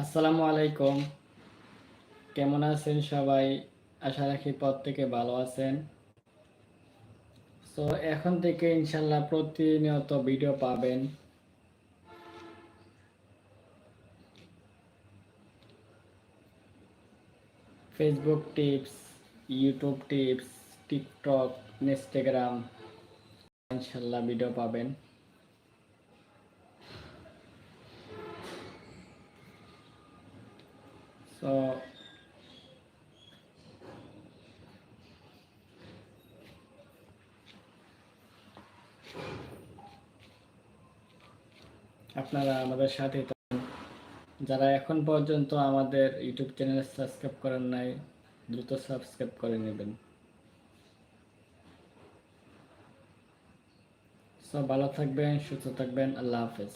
আসসালামু আলাইকুম। কেমন আছেন সবাই? আশা রাখি প্রত্যেকে ভালো আছেন। তো এখন থেকে ইনশাল্লাহ প্রতিনিয়ত ভিডিও পাবেন। Facebook tips YouTube tips TikTok Instagram ইনশাল্লাহ ভিডিও পাবেন। সো আপনারা আমাদের সাথে যারা এখন পর্যন্ত আমাদের ইউটিউব চ্যানেল সাবস্ক্রাইব করেন নাই, দ্রুত সাবস্ক্রাইব করে নেবেন। সব ভালো থাকবেন, সুস্থ থাকবেন, আল্লাহ হাফেজ।